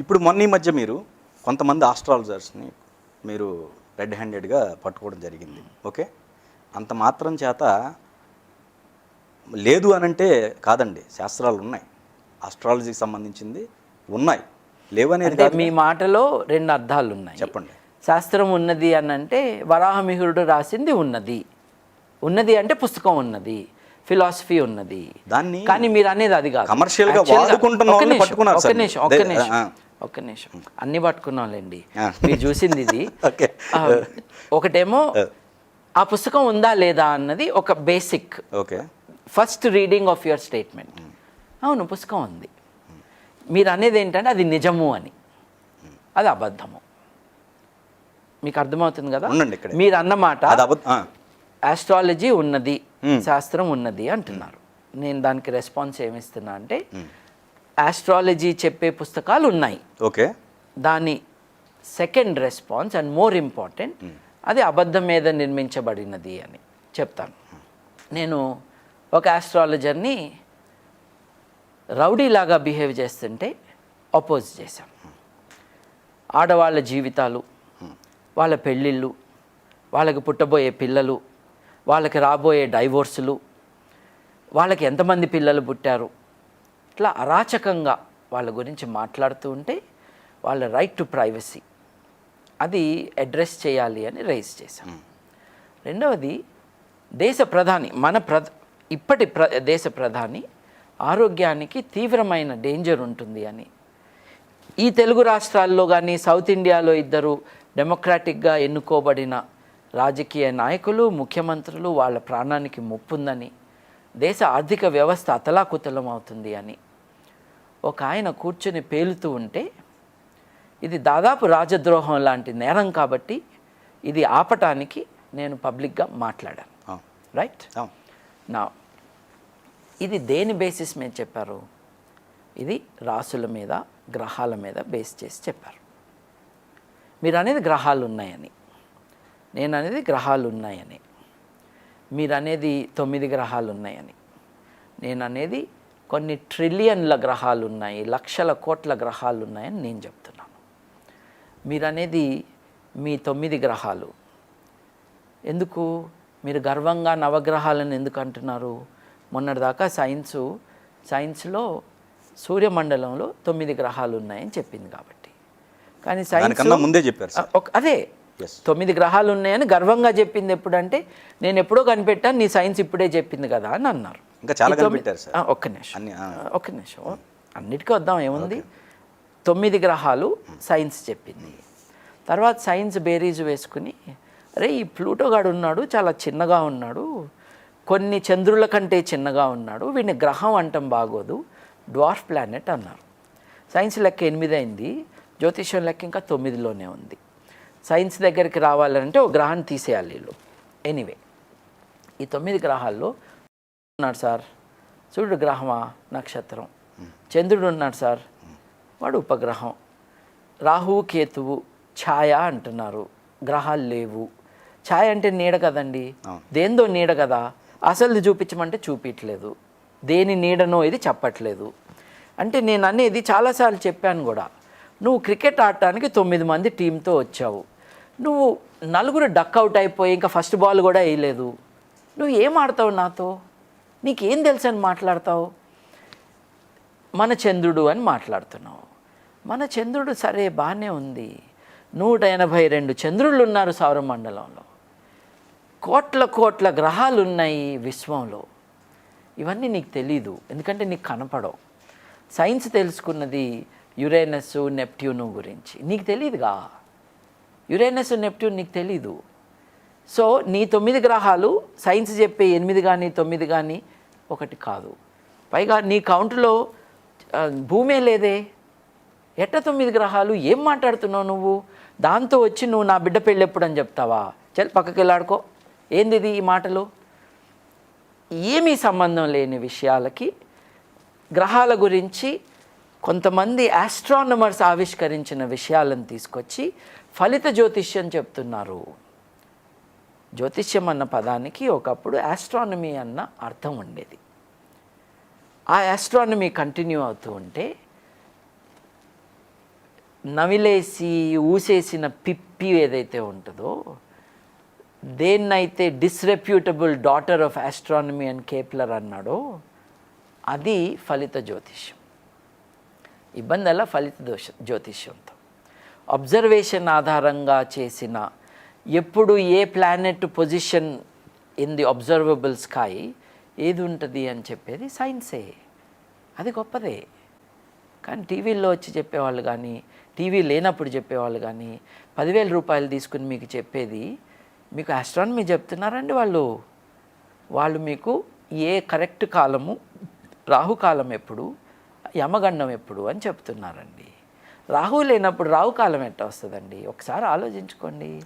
ఇప్పుడు మొన్న ఈ మధ్య మీరు కొంతమంది ఆస్ట్రాలజర్స్ని మీరు రెడ్ హ్యాండెడ్గా పట్టుకోవడం జరిగింది ఓకే? అంత మాత్రం చేత లేదు అనంటే కాదండి శాస్త్రాలు ఉన్నాయి. ఆస్ట్రాలజీకి సంబంధించింది ఉన్నాయి. లేవనేది మీ మాటలో రెండు అర్థాలు ఉన్నాయి. చెప్పండి. శాస్త్రం ఉన్నది అని అంటే వరాహమిహిరుడు రాసింది ఉన్నది. ఉన్నది అంటే పుస్తకం ఉన్నది ఫిలాసఫీ ఉన్నది. దాన్ని కానీ మీరు అనేది అది కాదు. Commercial గా వాడుకుంటున్న నిమిషం, పట్టుకున్నారు ఒక్క సార్. నిమిషం. ఒక్క. ఒక్క నిమిషం. అన్ని పట్టుకున్నాంలేండి. మీరు చూసింది ఇది. ఒకటేమో ఆ. పుస్తకం ఉందా లేదా అన్నది ఒక basic. Okay. First reading of your statement. అవును పుస్తకం ఉంది. మీరు అనేది ఏంటంటే అది నిజము అని. అది అబద్ధము. మీకు అర్థమవుతుంది కదా. మీరు అన్నమాట ఆస్ట్రాలజీ ఉన్నది. శాస్త్రం ఉన్నది అంటున్నారు. నేను దానికి రెస్పాన్స్ ఏమిస్తున్నా అంటే ఆస్ట్రాలజీ చెప్పే పుస్తకాలు ఉన్నాయి ఓకే. దాని second response and more important అది అబద్ధం మీద నిర్మించబడినది అని చెప్తాను. నేను ఒక ఆస్ట్రాలజర్ని రౌడీలాగా బిహేవ్ చేస్తుంటే అపోజ్ చేశాం ఆడవాళ్ళ జీవితాలు వాళ్ళ పెళ్ళిళ్ళు వాళ్ళకి పుట్టబోయే పిల్లలు వాళ్ళకి రాబోయే డైవోర్సులు వాళ్ళకి ఎంతమంది పిల్లలు పుట్టారు ఇట్లా అరాచకంగా వాళ్ళ గురించి మాట్లాడుతూ ఉంటే వాళ్ళ రైట్ టు ప్రైవసీ అది అడ్రస్ చేయాలి అని రైజ్ చేశాం రెండవది దేశ ప్రధాని మన ప్ర ఇప్పటి ప్ర దేశ ప్రధాని ఆరోగ్యానికి తీవ్రమైన డేంజర్ ఉంటుంది అని. ఈ తెలుగు రాష్ట్రాల్లో కానీ సౌత్ ఇండియాలో ఇద్దరు డెమోక్రాటిక్గా ఎన్నుకోబడిన రాజకీయ నాయకులు ముఖ్యమంత్రులు వాళ్ళ ప్రాణానికి ముప్పుందని దేశ ఆర్థిక వ్యవస్థ అతలాకుతలం అవుతుంది అని. ఒక ఆయన కూర్చొని పేలుతూ ఉంటే ఇది దాదాపు రాజద్రోహం లాంటి నేరం కాబట్టి ఇది ఆపటానికి నేను పబ్లిక్గా మాట్లాడాను. రైట్ నా ఇది దేని బేసిస్ మీద చెప్పారు? ఇది రాసుల మీద గ్రహాల మీద బేస్ చేసి చెప్పారు. మీరు అనేది గ్రహాలు ఉన్నాయని నేను అనేది గ్రహాలు ఉన్నాయని మీరు అనేది తొమ్మిది గ్రహాలు ఉన్నాయని నేను అనేది కొన్ని ట్రిలియన్ల గ్రహాలు ఉన్నాయి లక్షల కోట్ల గ్రహాలు ఉన్నాయని నేను చెప్తున్నాను. మీరు అనేది మీ తొమ్మిది గ్రహాలు. ఎందుకు? మీరు గర్వంగా నవగ్రహాలను ఎందుకు అంటున్నారు? మొన్నటిదాకా సైన్సు సైన్స్లో సూర్యమండలంలో తొమ్మిది గ్రహాలు ఉన్నాయని చెప్పింది కాబట్టి. కానీ సైన్స్ ముందే చెప్పారు అదే. తొమ్మిది గ్రహాలు ఉన్నాయని గర్వంగా చెప్పింది ఎప్పుడంటే నేను ఎప్పుడో కనిపెట్టాను నీ సైన్స్ ఇప్పుడే చెప్పింది కదా అని అన్నారు. ఇంకా చాలా కనిపెట్టారు సార్. ఒక్క నిమిషం. ఒక్క నిమిషం. అన్నిటికీ వద్దాం ఏముంది? తొమ్మిది గ్రహాలు సైన్స్ చెప్పింది. తర్వాత సైన్స్ బేరీజ్ వేసుకుని అరే ఈ ప్లూటో గాడు ఉన్నాడు చాలా చిన్నగా ఉన్నాడు. కొన్ని చంద్రుల కంటే చిన్నగా ఉన్నాడు. వీడిని గ్రహం అంటం బాగోదు. డ్వార్ఫ్ ప్లానెట్ అన్నారు. సైన్స్ లెక్క ఎనిమిది అయింది. జ్యోతిష్యం లెక్క ఇంకా తొమ్మిదిలోనే ఉంది. సైన్స్ దగ్గరికి రావాలంటే ఒక గ్రహాన్ని తీసేయాలి వీళ్ళు. ఎనీవే. ఈ తొమ్మిది గ్రహాల్లో ఉన్నాడు సార్. సూర్యుడు గ్రహమా? నక్షత్రం. చంద్రుడు ఉన్నాడు సార్. వాడు ఉపగ్రహం. రాహువు కేతువు ఛాయ అంటున్నారు. గ్రహాలు లేవు. ఛాయ అంటే నీడ కదండి. దేందో నీడ కదా. అసలు చూపించమంటే చూపించలేదు. దేని నీడనో ఇది చెప్పట్లేదు. అంటే నేను అనేది చాలాసార్లు చెప్పాను కూడా. నువ్వు క్రికెట్ ఆడటానికి తొమ్మిది మంది టీంతో వచ్చావు. నువ్వు నలుగురు డక్ అవుట్ అయిపోయి ఇంకా ఫస్ట్ బాల్ కూడా వేయలేదు. నువ్వు ఏం ఆడతావు నాతో? నీకేం తెలుసు అని మాట్లాడతావు? మన చంద్రుడు అని మాట్లాడుతున్నావు. మన చంద్రుడు సరే బాగానే ఉంది. నూట ఎనభై రెండు చంద్రుళ్ళు ఉన్నారు సౌరమండలంలో కోట్ల కోట్ల గ్రహాలు ఉన్నాయి విశ్వంలో. ఇవన్నీ నీకు తెలీదు ఎందుకంటే నీకు కనపడవు. సైన్స్ తెలుసుకున్నది యురేనస్ నెప్ట్యూను గురించి. నీకు తెలీదుగా? యురేనస్ నెప్ట్యూన్ నీకు తెలీదు. సో నీ తొమ్మిది గ్రహాలు సైన్స్ చెప్పే ఎనిమిది కానీ తొమ్మిది కానీ ఒకటి కాదు. పైగా నీ కౌంట్లో భూమే లేదే. ఎట్ట తొమ్మిది గ్రహాలు? ఏం మాట్లాడుతున్నావు నువ్వు? దాంతో వచ్చి నువ్వు నా బిడ్డ పెళ్ళి ఎప్పుడని చెప్తావా? చల్ పక్కకి వెళ్ళాడుకో ఏంది ఇది ఈ మాటలు? ఏమీ సంబంధం లేని విషయాలకి గ్రహాల గురించి కొంతమంది ఆస్ట్రానమర్స్ ఆవిష్కరించిన విషయాలను తీసుకొచ్చి ఫలిత జ్యోతిష్యం చెప్తున్నారు. జ్యోతిష్యం అన్న పదానికి ఒకప్పుడు ఆస్ట్రానమీ అన్న అర్థం ఉండేది. ఆ ఆస్ట్రానమీ కంటిన్యూ అవుతూ ఉంటే నవిలేసి ఊసేసిన పిప్పి ఏదైతే ఉంటుందో దేన్నైతే disreputable daughter of astronomy and Kepler అన్నాడో అది ఫలిత జ్యోతిష్యం. ఇబ్బంది అలా ఫలిత దోష జ్యోతిష్యంతో. అబ్జర్వేషన్ ఆధారంగా చేసిన ఎప్పుడు ఏ planet position in the observable sky ఏది ఉంటుంది అని చెప్పేది సైన్సే అది గొప్పదే. కానీ టీవీల్లో వచ్చి చెప్పేవాళ్ళు కానీ టీవీ లేనప్పుడు చెప్పేవాళ్ళు కానీ పదివేల రూపాయలు తీసుకుని మీకు చెప్పేది మీకు ఆస్ట్రానమీ చెప్తున్నారండి వాళ్ళు. వాళ్ళు మీకు ఏ కరెక్ట్ కాలము రాహుకాలం ఎప్పుడు యమగండం ఎప్పుడు అని చెప్తున్నారండి. రాహు లేనప్పుడు రాహుకాలం ఎట్ట వస్తుందండి? ఒకసారి ఆలోచించుకోండి.